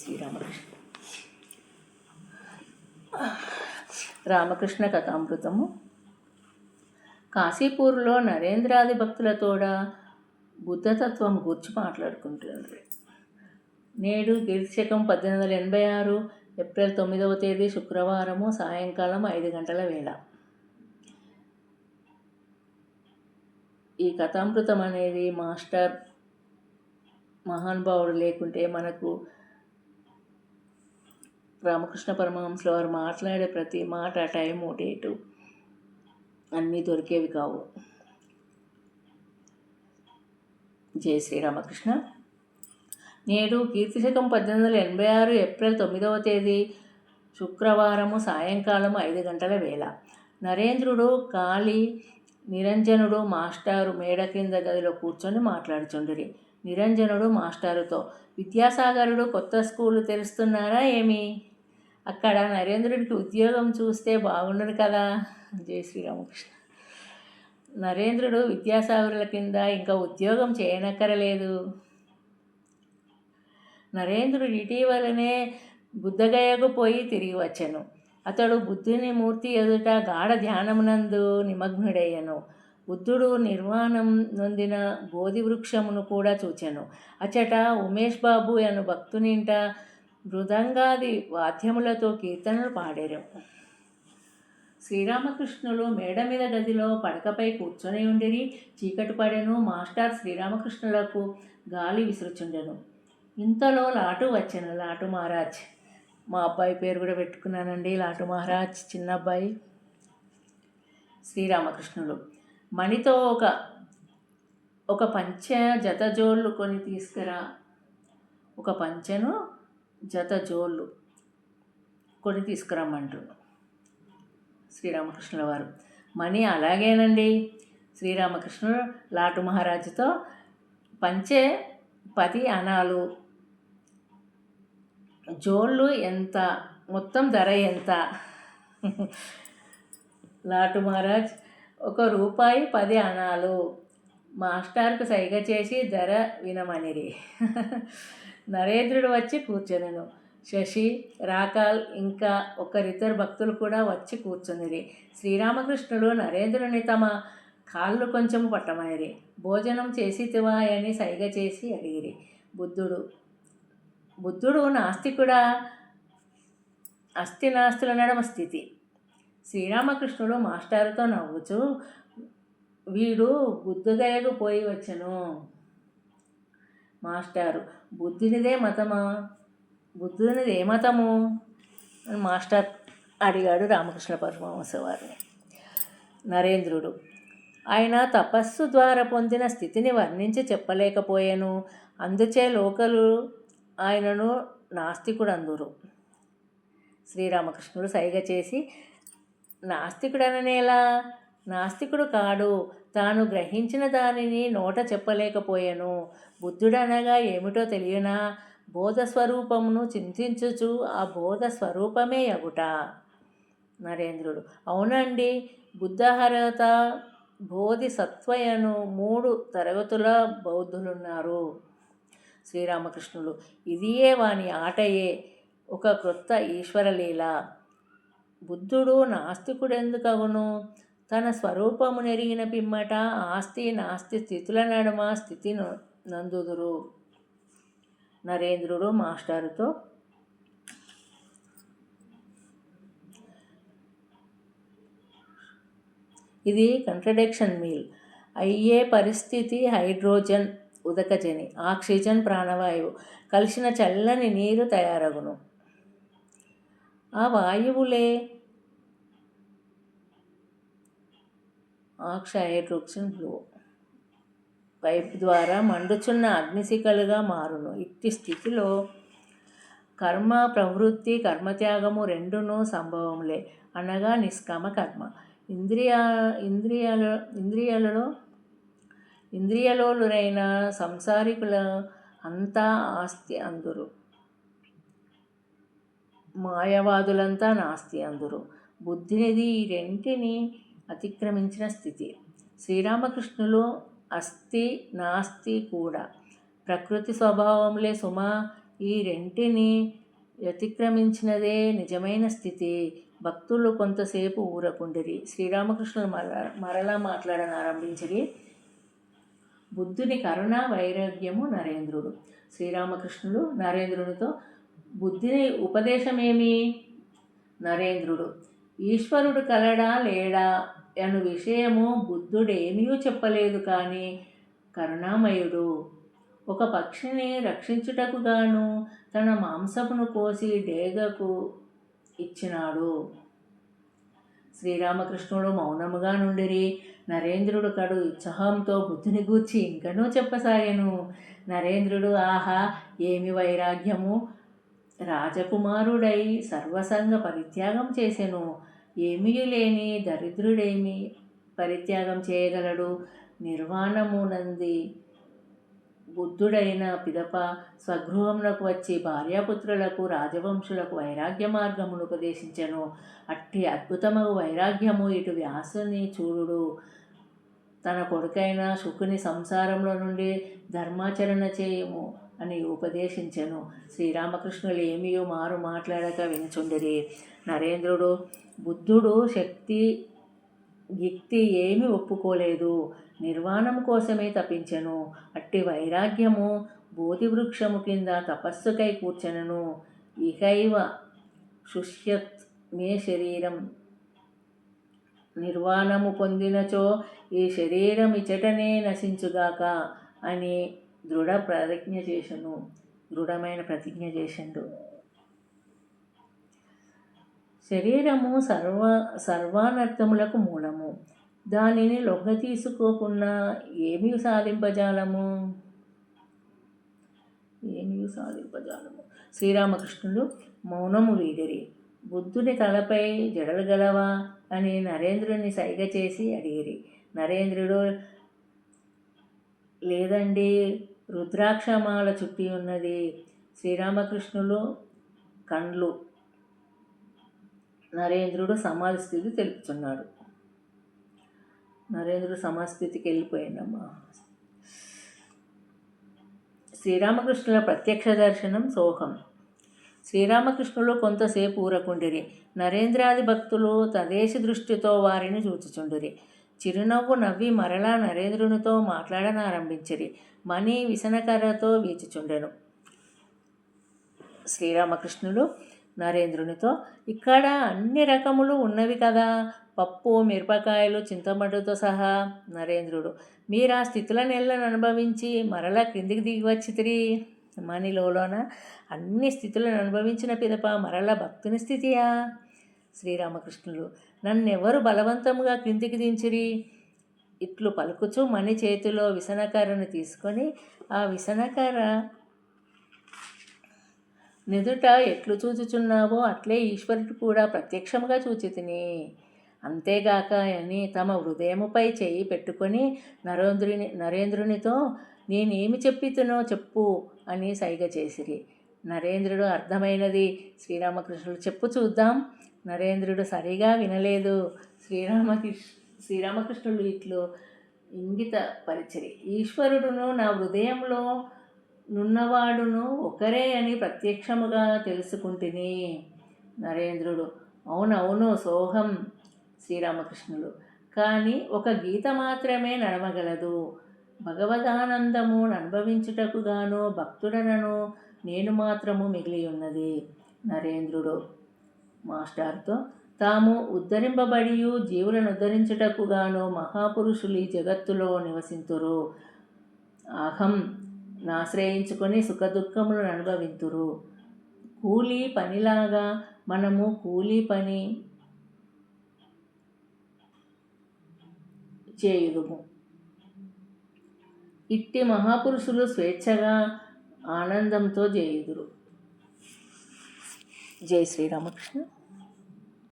శ్రీరామకృష్ణ రామకృష్ణ. కథామృతము. కాశీపూర్లో నరేంద్రాది భక్తులతోడ బుద్ధతత్వం గురించి మాట్లాడుకుంటున్నారు. నేడు కీర్తిశకం పద్దెనిమిది వందల ఎనభై ఆరు ఏప్రిల్ తొమ్మిదవ తేదీ శుక్రవారము సాయంకాలం ఐదు గంటల వేళ. ఈ కథామృతం అనేది మాస్టర్ మహానుభావుడు లేకుంటే మనకు రామకృష్ణ పరమహంసల వారు మాట్లాడే ప్రతి మాట టైము డేటు అన్నీ దొరికేవి కావు. జై శ్రీరామకృష్ణ నేడు కీర్తిశకం పద్దెనిమిది వందల ఎనభై ఆరు ఏప్రిల్ తొమ్మిదవ తేదీ శుక్రవారము సాయంకాలం ఐదు గంటల వేళ. నరేంద్రుడు కాళీ నిరంజనుడు మాస్టారు మేడ క్రింద గదిలో కూర్చొని మాట్లాడుచుండిరి. నిరంజనుడు మాస్టారుతో విద్యాసాగరుడు కొత్త స్కూలు తెరుస్తున్నారా ఏమి? అక్కడ నరేంద్రుడికి ఉద్యోగం చూస్తే బాగుండదు కదా. జై శ్రీరామకృష్ణ. నరేంద్రుడు విద్యాసాగరుల కింద ఇంకా ఉద్యోగం చేయనక్కరలేదు. నరేంద్రుడు ఇటీవలనే బుద్ధగయకు పోయి తిరిగి వచ్చాను. అతడు బుద్ధుని మూర్తి ఎదుట గాఢ ధ్యానమునందు నిమగ్నుడయ్యను. బుద్ధుడు నిర్వాణం నొందిన బోధి వృక్షమును కూడా చూచాను. అచట ఉమేష్ బాబు అను భక్తునింట మృదంగాది వాద్యములతో కీర్తనలు పాడారు. శ్రీరామకృష్ణులు మేడ మీద గదిలో పడకపై కూర్చొని ఉండిరి చీకటి పడెను మాస్టర్ శ్రీరామకృష్ణులకు గాలి విసురుచుండెను. ఇంతలో లాటు వచ్చాను లాటు మహారాజ్ మా అబ్బాయి పేరు కూడా పెట్టుకున్నానండి లాటు మహారాజ్ చిన్న అబ్బాయి శ్రీరామకృష్ణులు. మణితో ఒక ఒక పంచ జత జోళ్ళు కొని తీసుకురా ఒక పంచెను జత జోళ్ళు కొని తీసుకురమ్మంటారు శ్రీరామకృష్ణుల వారు మనీ అలాగేనండి. శ్రీరామకృష్ణుడు లాటు మహారాజుతో పంచే పది అనాలు జోళ్ళు ఎంత మొత్తం ధర ఎంత? లాటు మహారాజ్ ఒక రూపాయి పది అనాలు మాస్టర్కు సైగ చేసి ధర వినమనిరి. నరేంద్రుడు వచ్చి కూర్చొనిను. శశి రాకాల్ ఇంకా ఒకరిద్దరు భక్తులు కూడా వచ్చి కూర్చునిరి. శ్రీరామకృష్ణుడు నరేంద్రుని తమ కాళ్ళు కొంచెం పట్టమనిరి. భోజనం చేసి అని సైగ చేసి అడిగిరి. బుద్ధుడు బుద్ధుడు నాస్తికుడా? అస్థినాస్తుల నడమ స్థితి. శ్రీరామకృష్ణుడు మాస్టారుతో నవ్వుచు వీడు బుద్ధుగయకు పోయి వచ్చను. మాస్టారు బుద్ధునిదే మతమా? బుద్ధునిది ఏ మతము? అని మాస్టర్ అడిగాడు రామకృష్ణ పరమహంస వారిని నరేంద్రుడు ఆయన తపస్సు ద్వారా పొందిన స్థితిని వర్ణించి చెప్పలేకపోయాను. అందుచే లోకలు ఆయనను నాస్తికుడు అందురు శ్రీరామకృష్ణుడు సైగ చేసి నాస్తికుడననేలా? నాస్తికుడు కాడు. తాను గ్రహించిన దానిని నోట చెప్పలేకపోయాను. బుద్ధుడనగా ఏమిటో తెలియనా? బోధ స్వరూపమును చింతించుచు ఆ బోధ స్వరూపమే అగుట నరేంద్రుడు అవునండి. బుద్ధహరత బోధి సత్వయను మూడు తరగతుల బౌద్ధులున్నారు. శ్రీరామకృష్ణుడు ఇదియే వాని ఆటయే ఒక క్రొత్త ఈశ్వరలీల. బుద్ధుడు నాస్తికుడెందుకగును? తన స్వరూపము నెరిగిన పిమ్మట ఆస్తి నాస్తి స్థితుల నడుమ స్థితి నందుదురు. నరేంద్రుడు మాస్టారుతో ఇది కంట్రడిక్షన్ మీల్ అయ్యే పరిస్థితి హైడ్రోజన్ ఉదకజని ఆక్సిజన్ ప్రాణవాయువు కలిసిన చల్లని నీరు తయారగును. ఆ వాయువులే ఆక్సైడ్రోక్సిన్ బ్లూ పైప్ ద్వారా మండుచున్న అగ్నిశిఖలుగా మారును. ఇట్టి స్థితిలో కర్మ ప్రవృత్తి కర్మత్యాగము రెండును సంభవములే. అనగా నిష్కామ కర్మ. ఇంద్రియ ఇంద్రియాల ఇంద్రియాలలో ఇంద్రియలోలురైన సంసారికుల అంతా ఆస్తి అందురు. మాయవాదులంతా నాస్తి అందురు. బుద్ధినిది ఈ రెంటిని అతిక్రమించిన స్థితి. శ్రీరామకృష్ణులు అస్థి నాస్తి కూడా. ప్రకృతి స్వభావంలే సుమ ఈ రెంటిని అతిక్రమించినదే నిజమైన స్థితి. భక్తులు కొంతసేపు ఊరకుండిరి. శ్రీరామకృష్ణులు మర మరలా మాట్లాడనారంభించిరి బుద్ధుని కరుణ వైరాగ్యము నరేంద్రుడు. శ్రీరామకృష్ణుడు నరేంద్రునితో బుద్ధిని ఉపదేశమేమి? నరేంద్రుడు. ఈశ్వరుడు కలడా లేడా? అను విషయము బుద్ధుడేమీ చెప్పలేదు కానీ కరుణామయుడు ఒక పక్షిని రక్షించుటకు గాను తన మాంసపును కోసి డేగకు ఇచ్చినాడు. శ్రీరామకృష్ణుడు మౌనముగా నుండిరి. నరేంద్రుడు కడు ఉత్సాహంతో బుద్ధుని గూర్చి ఇంకనూ చెప్పసాగాను. నరేంద్రుడు ఆహా ఏమి వైరాగ్యము? రాజకుమారుడై సర్వసంగ పరిత్యాగం చేసెను. ఏమీ లేని దరిద్రుడేమి? పరిత్యాగం చేయగలడు? నిర్వాణమునంది బుద్ధుడైన పిదప స్వగృహమునకు వచ్చి భార్యాపుత్రులకు రాజవంశులకు వైరాగ్య మార్గమును ఉపదేశించను. అట్టి అద్భుతమగు వైరాగ్యము ఇటు వ్యాసుని చూడు తన కొడుకైన శుకుని సంసారంలో నుండి ధర్మాచరణ చేయము. అని ఉపదేశించెను. శ్రీరామకృష్ణులు ఏమీయో మారు మాట్లాడక వినుచుండిరి. నరేంద్రుడు బుద్ధుడు శక్తి యుక్తి ఏమి ఒప్పుకోలేదు. నిర్వాణం కోసమే తపించెను. అట్టి వైరాగ్యము బోధి వృక్షము కింద తపస్సుకై కూర్చనను. ఇహైవ శుష్యత్ మే శరీరం. నిర్వాణము పొందినచో ఈ శరీరం ఇచటనే నశించుగాక అని దృఢ ప్రతిజ్ఞ చేసను దృఢమైన ప్రతిజ్ఞ చేసిండు శరీరము సర్వ సర్వానర్థములకు మూలము. దానిని లొంగ తీసుకోకుండా ఏమి సాధింపజాలము? ఏమి సాధింపజాలము? శ్రీరామకృష్ణుడు మౌనము వీడిరి. బుద్ధుని తలపై జడలు గలవా అని నరేంద్రుని సైగ చేసి అడిగిరి. నరేంద్రుడు లేదండి రుద్రాక్షమాల చుట్టి ఉన్నది. శ్రీరామకృష్ణులు కండ్లు. నరేంద్రుడు సమాధి స్థితి తెలుపుతున్నాడు. నరేంద్రుడు సమాస్థితికి వెళ్ళిపోయిందమ్మా శ్రీరామకృష్ణుల ప్రత్యక్ష దర్శనం సోహం శ్రీరామకృష్ణులు కొంతసేపు ఊరకుండిరి. నరేంద్రాది భక్తులు తదేశ దృష్టితో వారిని చూచుచుండిరి. చిరునవ్వు నవ్వి మరలా నరేంద్రునితో మాట్లాడనారంభించిరి. మణి విసనకర్రతో వీచిచుండెను. శ్రీరామకృష్ణులు నరేంద్రునితో ఇక్కడ అన్ని రకములు ఉన్నవి కదా. పప్పు మిరపకాయలు చింతమడ్డుతో సహా నరేంద్రుడు మీరు ఆ స్థితుల నెలను అనుభవించి మరలా క్రిందికి దిగి వచ్చితిరి. మణిలోన అన్ని స్థితులను అనుభవించిన పిదప మరల భక్తుని స్థితియా? శ్రీరామకృష్ణులు నన్నెవరు బలవంతముగా క్రిందికి దించిరి? ఇట్లు పలుకుచు మణి చేతిలో విసనకర్రను తీసుకొని ఆ విసనకర్ర నిదుట ఎట్లు చూచుచున్నావో అట్లే ఈశ్వరుడు కూడా ప్రత్యక్షముగా చూచితిని. అంతేగాక అని తమ హృదయముపై చేయి పెట్టుకొని నరేంద్రుని నరేంద్రునితో నేనేమి చెప్పితునో చెప్పు అని సైగ చేసిరి. నరేంద్రుడు అర్థమైనది శ్రీరామకృష్ణుడు చెప్పు చూద్దాం. నరేంద్రుడు సరిగా వినలేదు. శ్రీరామకృష్ణ శ్రీరామకృష్ణుడు ఇట్లు ఇంగిత పరిచరి. ఈశ్వరుడును నా హృదయంలో నున్నవాడును ఒకరే అని ప్రత్యక్షముగా తెలుసుకుంటుని నరేంద్రుడు. అవునవును సోహం శ్రీరామకృష్ణుడు. కానీ ఒక గీత మాత్రమే నడవగలదు. భగవదానందము అనుభవించుటకు గాను భక్తుడనను నేను మాత్రము మిగిలి ఉన్నది నరేంద్రుడు మాస్టార్తో తాము ఉద్ధరింపబడి జీవులను ఉద్ధరించుటకుగాను మహాపురుషులు ఈ జగత్తులో నివసింతురు. అహం నాశ్రయించుకొని సుఖదుఖములను అనుభవింతురు. కూలీ పనిలాగా మనము కూలీ పని చేయుదుము. ఇట్టి మహాపురుషులు స్వేచ్ఛగా ఆనందంతో చేయుదురు జై శ్రీరామకృష్ణ.